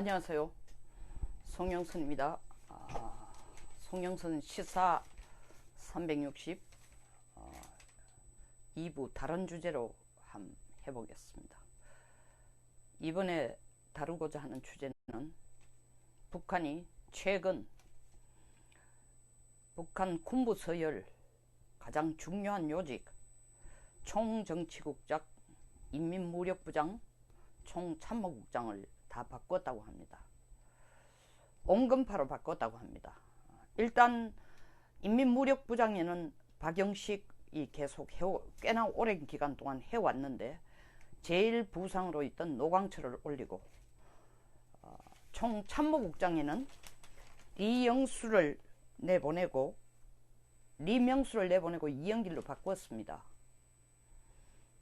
안녕하세요. 송영선입니다. 아, 송영선 시사 360 어, 2부 다른 주제로 한번 해보겠습니다. 이번에 다루고자 하는 주제는 북한이 최근 북한 군부 서열 가장 중요한 요직 총정치국장 인민무력부장 총참모국장을 다 바꿨다고 합니다. 온건파로 바꿨다고 합니다. 일단 인민무력부장에는 박영식이 계속 해오, 꽤나 오랜 기간 동안 해왔는데 제일 부상으로 있던 노광철을 올리고 어, 총참모국장에는 리영수를 내보내고 리명수를 내보내고 이영길로 바꿨습니다.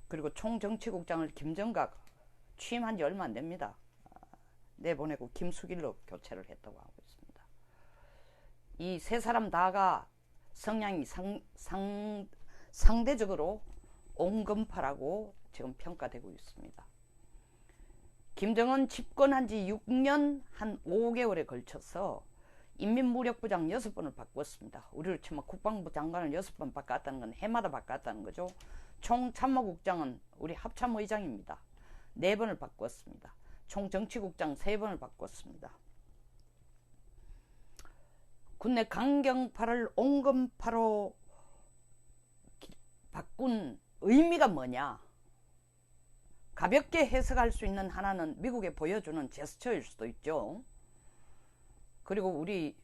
그리고 총정치국장을 김정각 취임한 지 얼마 안 됩니다. 내보내고 김수길로 교체를 했다고 하고 있습니다. 이 세 사람 다가 성향이 상, 상, 상대적으로 온건파라고 지금 평가되고 있습니다. 김정은 집권한 지 6년 한 5개월에 걸쳐서 인민무력부장 6번을 바꿨습니다. 우리를 치면 국방부 장관을 6번 바꿨다는 건 해마다 바꿨다는 거죠. 총참모국장은 우리 합참의장입니다. 4번을 바꿨습니다. 총 정치국장 3번을 바꿨습니다. 군내 강경파를 온건파로 바꾼 의미가 뭐냐? 가볍게 해석할 수 있는 하나는 미국에 보여주는 제스처일 수도 있죠. 그리고 우리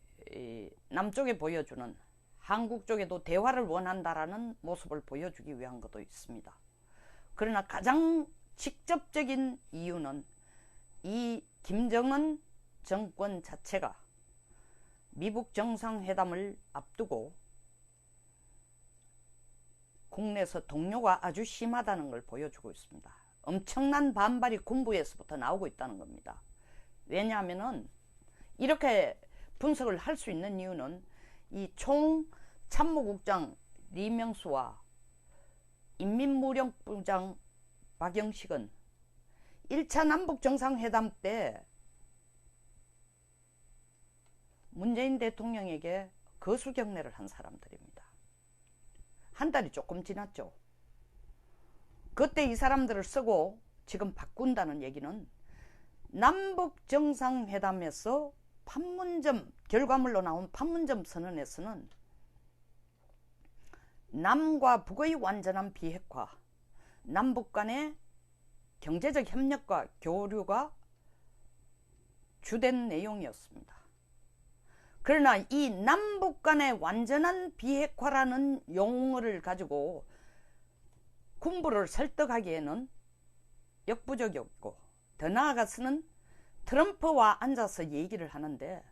남쪽에 보여주는 한국 쪽에도 대화를 원한다라는 모습을 보여주기 위한 것도 있습니다. 그러나 가장 직접적인 이유는 이 김정은 정권 자체가 미국 정상회담을 앞두고 국내에서 동료가 아주 심하다는 걸 보여주고 있습니다. 엄청난 반발이 군부에서부터 나오고 있다는 겁니다. 왜냐하면은 이렇게 분석을 할 수 있는 이유는 이 총 참모국장 리명수와 인민무력부장 박영식은 1차 남북 정상회담 때 문재인 대통령에게 거수 경례를 한 사람들입니다. 한 달이 조금 지났죠. 그때 이 사람들을 쓰고 지금 바꾼다는 얘기는 남북 정상회담에서 판문점 결과물로 나온 판문점 선언에서는 남과 북의 완전한 비핵화, 남북 간의 경제적 협력과 교류가 주된 내용이었습니다. 그러나 이 남북 간의 완전한 비핵화라는 용어를 가지고 군부를 설득하기에는 역부족이었고 더 나아가서는 트럼프와 앉아서 얘기를 하는데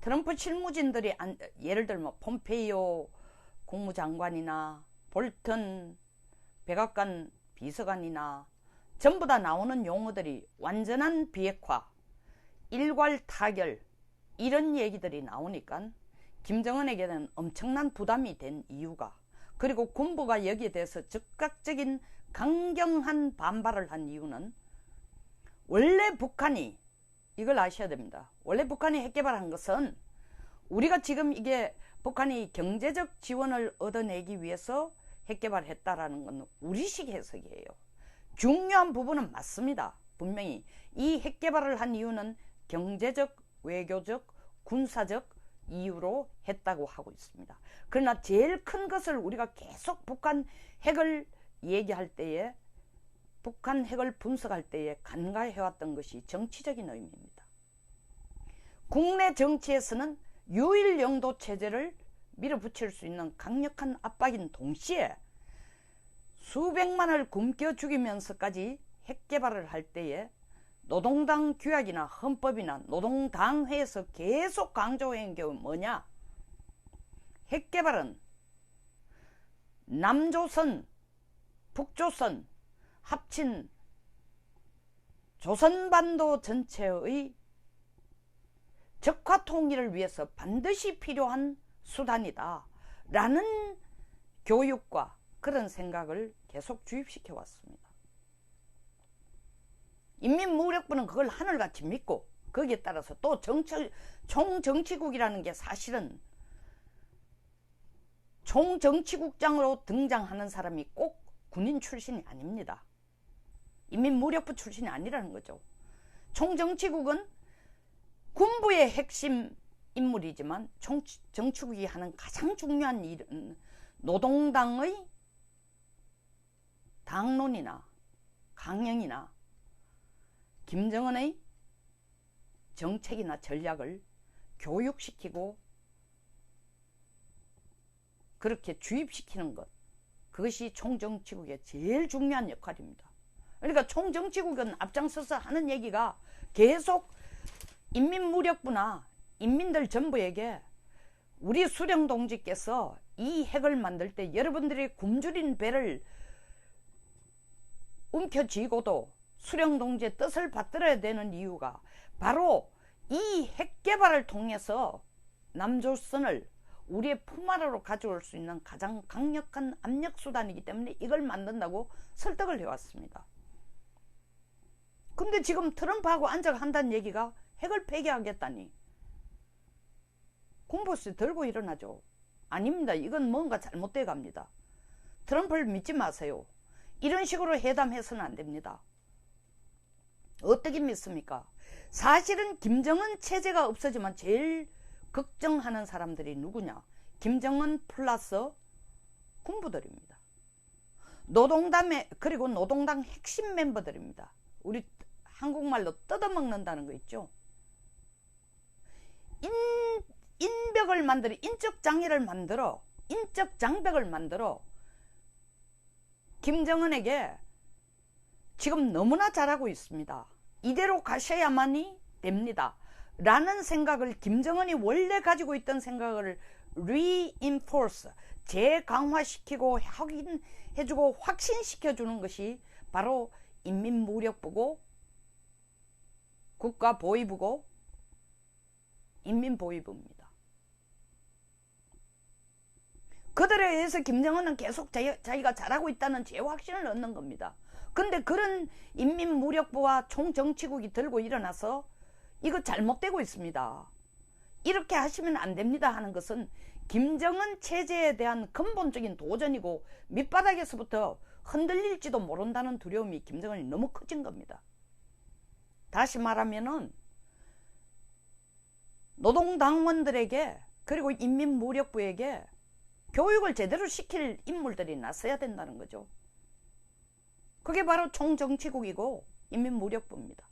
트럼프 실무진들이 안, 예를 들면 폼페이오 국무장관이나 볼턴 백악관 비서관이나 전부 다 나오는 용어들이 완전한 비핵화, 일괄 타결 이런 얘기들이 나오니까 김정은에게는 엄청난 부담이 된 이유가 그리고 군부가 여기에 대해서 즉각적인 강경한 반발을 한 이유는 원래 북한이 이걸 아셔야 됩니다. 원래 북한이 핵 개발한 것은 우리가 지금 이게 북한이 경제적 지원을 얻어내기 위해서 핵 개발했다라는 건 우리식 해석이에요. 중요한 부분은 맞습니다. 분명히 이 핵 개발을 한 이유는 경제적, 외교적, 군사적 이유로 했다고 하고 있습니다. 그러나 제일 큰 것을 우리가 계속 북한 핵을 얘기할 때에 북한 핵을 분석할 때에 간과해왔던 것이 정치적인 의미입니다. 국내 정치에서는 유일 영도 체제를 밀어붙일 수 있는 강력한 압박인 동시에 수백만을 굶겨 죽이면서까지 핵 개발을 할 때에 노동당 규약이나 헌법이나 노동당회에서 계속 강조한 게 뭐냐? 핵 개발은 남조선, 북조선 합친 조선반도 전체의 적화 통일을 위해서 반드시 필요한 수단이다. 라는 교육과 그런 생각을 계속 주입시켜 왔습니다. 인민무력부는 그걸 하늘같이 믿고 거기에 따라서 또 정치, 총정치국이라는 게 사실은 총정치국장으로 등장하는 사람이 꼭 군인 출신이 아닙니다. 인민무력부 출신이 아니라는 거죠. 총정치국은 군부의 핵심 인물이지만 정치국이 하는 가장 중요한 일은 노동당의 당론이나 강령이나 김정은의 정책이나 전략을 교육시키고 그렇게 주입시키는 것 그것이 총정치국의 제일 중요한 역할입니다. 그러니까 총정치국은 앞장서서 하는 얘기가 계속 인민무력부나 인민들 전부에게 우리 수령동지께서 이 핵을 만들 때 여러분들이 굶주린 배를 움켜쥐고도 수령동지의 뜻을 받들어야 되는 이유가 바로 이 핵 개발을 통해서 남조선을 우리의 품 아래로 가져올 수 있는 가장 강력한 압력 수단이기 때문에 이걸 만든다고 설득을 해왔습니다. 근데 지금 트럼프하고 앉아 한다는 얘기가 핵을 폐기하겠다니 공보스 들고 일어나죠. 아닙니다. 이건 뭔가 잘못돼 갑니다. 트럼프를 믿지 마세요. 이런 식으로 회담해서는 안 됩니다. 어떻게 믿습니까? 사실은 김정은 체제가 없어지면 제일 걱정하는 사람들이 누구냐? 김정은 플러스 군부들입니다. 노동당의 그리고 노동당 핵심 멤버들입니다. 우리 한국말로 뜯어먹는다는 거 있죠. 인, 인벽을 만들어 인적 장애를 만들어 인적 장벽을 만들어 김정은에게 지금 너무나 잘하고 있습니다. 이대로 가셔야만이 됩니다. 라는 생각을 김정은이 원래 가지고 있던 생각을 reinforce 재강화시키고 확인해주고 확신시켜주는 것이 바로 인민무력부고 국가보위부고 인민보위부입니다. 그들에 의해서 김정은은 계속 자기 가 잘하고 있다는 제 확신을 얻는 겁니다. 근데 그런 인민무력부와 총정치국이 들고 일어나서 이거 잘못되고 있습니다. 이렇게 하시면 안 됩니다 하는 것은 김정은 체제에 대한 근본적인 도전이고 밑바닥에서부터 흔들릴지도 모른다는 두려움이 김정은이 너무 커진 겁니다. 다시 말하면은 노동당원들에게 그리고 인민무력부에게 교육을 제대로 시킬 인물들이 나서야 된다는 거죠. 그게 바로 총정치국이고 인민무력부입니다.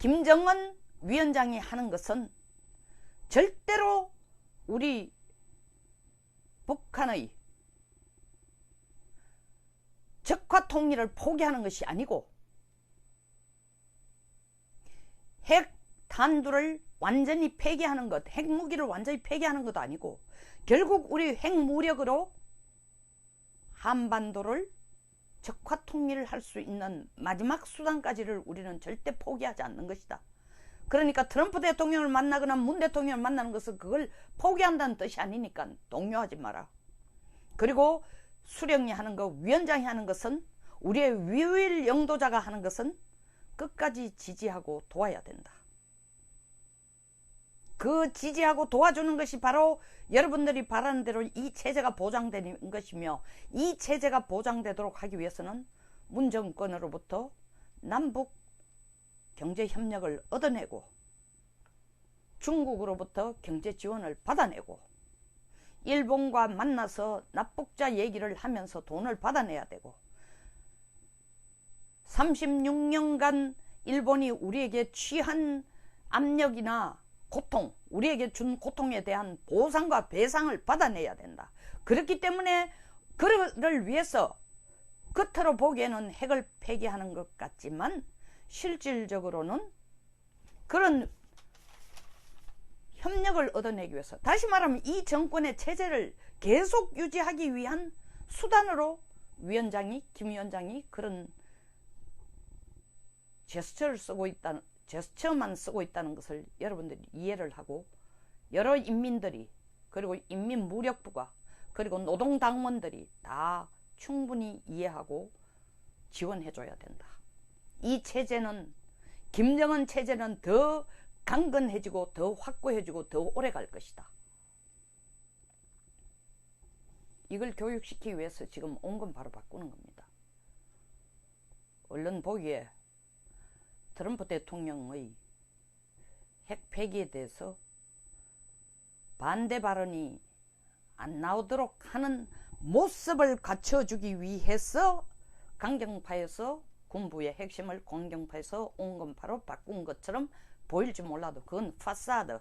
김정은 위원장이 하는 것은 절대로 우리 북한의 적화 통일을 포기하는 것이 아니고 핵 탄두를 완전히 폐기하는 것, 핵무기를 완전히 폐기하는 것도 아니고 결국 우리 핵무력으로 한반도를 적화 통일을 할 수 있는 마지막 수단까지를 우리는 절대 포기하지 않는 것이다. 그러니까 트럼프 대통령을 만나거나 문 대통령을 만나는 것은 그걸 포기한다는 뜻이 아니니까 동요하지 마라. 그리고 수령이 하는 것, 위원장이 하는 것은 우리의 위일 영도자가 하는 것은 끝까지 지지하고 도와야 된다. 그 지지하고 도와주는 것이 바로 여러분들이 바라는 대로 이 체제가 보장되는 것이며 이 체제가 보장되도록 하기 위해서는 문 정권으로부터 남북 경제 협력을 얻어내고 중국으로부터 경제 지원을 받아내고 일본과 만나서 납북자 얘기를 하면서 돈을 받아내야 되고 36년간 일본이 우리에게 취한 압력이나 고통, 우리에게 준 고통에 대한 보상과 배상을 받아내야 된다. 그렇기 때문에 그를 위해서 겉으로 보기에는 핵을 폐기하는 것 같지만 실질적으로는 그런 협력을 얻어내기 위해서 다시 말하면 이 정권의 체제를 계속 유지하기 위한 수단으로 위원장이 김 위원장이 그런 제스처를 쓰고 있다는 제스처만 쓰고 있다는 것을 여러분들이 이해를 하고 여러 인민들이 그리고 인민무력부가 그리고 노동당원들이 다 충분히 이해하고 지원해줘야 된다. 이 체제는 김정은 체제는 더 강건해지고 더 확고해지고 더 오래 갈 것이다. 이걸 교육시키기 위해서 지금 온 건 바로 바꾸는 겁니다. 언론 보기에 트럼프 대통령의 핵 폐기에 대해서 반대 발언이 안 나오도록 하는 모습을 갖춰주기 위해서 강경파에서 군부의 핵심을 공경파에서 온건파로 바꾼 것처럼 보일지 몰라도 그건 파사드,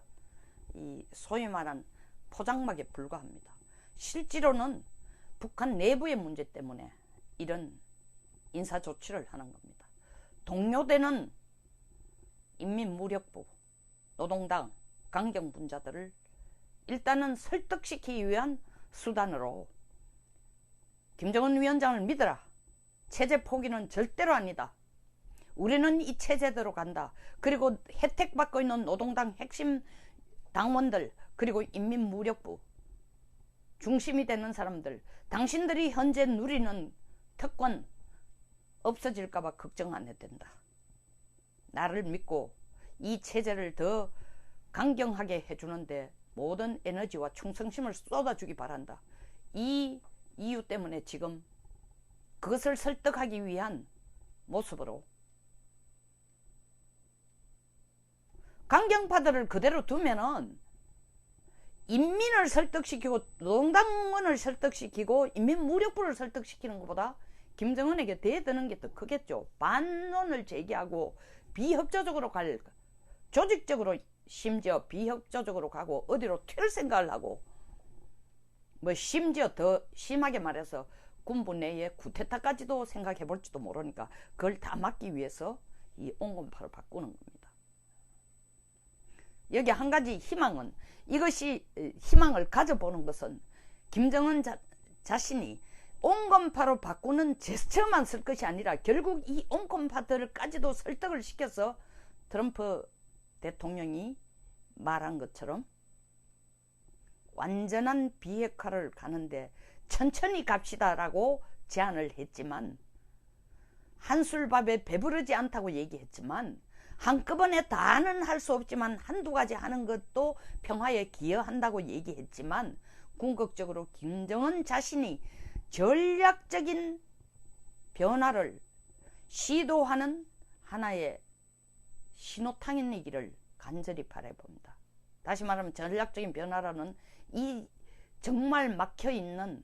이 소위 말한 포장막에 불과합니다. 실제로는 북한 내부의 문제 때문에 이런 인사 조치를 하는 겁니다. 동료되는 인민무력부, 노동당, 강경분자들을 일단은 설득시키기 위한 수단으로 김정은 위원장을 믿어라. 체제 포기는 절대로 아니다. 우리는 이 체제대로 간다. 그리고 혜택 받고 있는 노동당 핵심 당원들 그리고 인민무력부 중심이 되는 사람들 당신들이 현재 누리는 특권 없어질까봐 걱정 안 해도 된다. 나를 믿고 이 체제를 더 강경하게 해주는데 모든 에너지와 충성심을 쏟아주기 바란다. 이 이유 때문에 지금 그것을 설득하기 위한 모습으로 강경파들을 그대로 두면은 인민을 설득시키고 노동당원을 설득시키고 인민무력부를 설득시키는 것보다 김정은에게 대드는 게 더 크겠죠. 반론을 제기하고 비협조적으로 갈 조직적으로 심지어 비협조적으로 가고 어디로 튈 생각을 하고 뭐 심지어 더 심하게 말해서 군부 내에 쿠데타까지도 생각해 볼지도 모르니까 그걸 다 막기 위해서 이 온건파를 바꾸는 겁니다. 여기 한 가지 희망은 이것이 희망을 가져보는 것은 김정은 자, 자신이 온건파로 바꾸는 제스처만 쓸 것이 아니라 결국 이 온건파들까지도 설득을 시켜서 트럼프 대통령이 말한 것처럼 완전한 비핵화를 가는데 천천히 갑시다라고 제안을 했지만 한술밥에 배부르지 않다고 얘기했지만 한꺼번에 다는 할 수 없지만 한두 가지 하는 것도 평화에 기여한다고 얘기했지만 궁극적으로 김정은 자신이 전략적인 변화를 시도하는 하나의 신호탄이기를 간절히 바라봅니다. 다시 말하면 전략적인 변화라는 이 정말 막혀 있는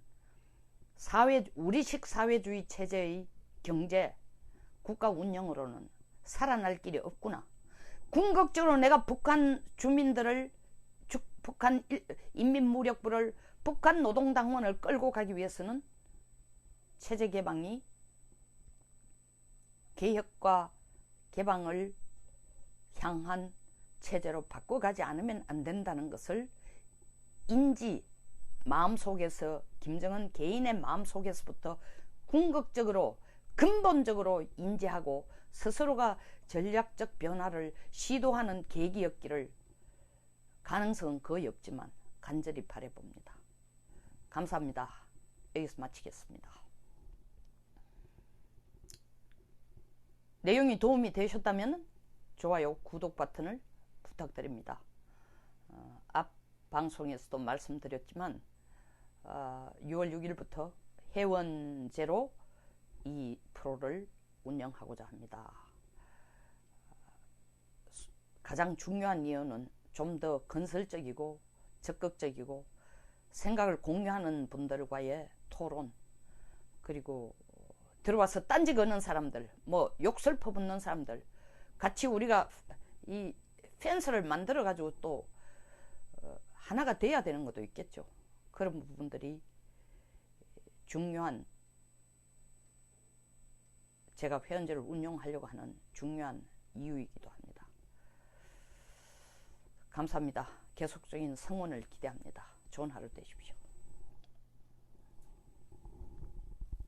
사회 우리식 사회주의 체제의 경제 국가 운영으로는 살아날 길이 없구나. 궁극적으로 내가 북한 주민들을 북한 인민무력부를 북한 노동당원을 끌고 가기 위해서는 체제 개방이 개혁과 개방을 향한 체제로 바꿔가지 않으면 안 된다는 것을 인지 마음속에서 김정은 개인의 마음속에서부터 궁극적으로 근본적으로 인지하고 스스로가 전략적 변화를 시도하는 계기였기를 가능성은 거의 없지만 간절히 바라봅니다. 감사합니다. 여기서 마치겠습니다. 내용이 도움이 되셨다면 좋아요, 구독 버튼을 부탁드립니다. 어, 앞 방송에서도 말씀드렸지만 어, 6월 6일부터 회원제로 이 프로를 운영하고자 합니다. 가장 중요한 이유는 좀 더 건설적이고 적극적이고 생각을 공유하는 분들과의 토론 그리고 들어와서 딴지 거는 사람들 뭐 욕설 퍼붓는 사람들 같이 우리가 이 펜스를 만들어 가지고 또 어, 하나가 돼야 되는 것도 있겠죠 그런 부분들이 중요한 제가 회원제를 운영하려고 하는 중요한 이유이기도 합니다. 감사합니다. 계속적인 성원을 기대합니다. 좋은 하루 되십시오.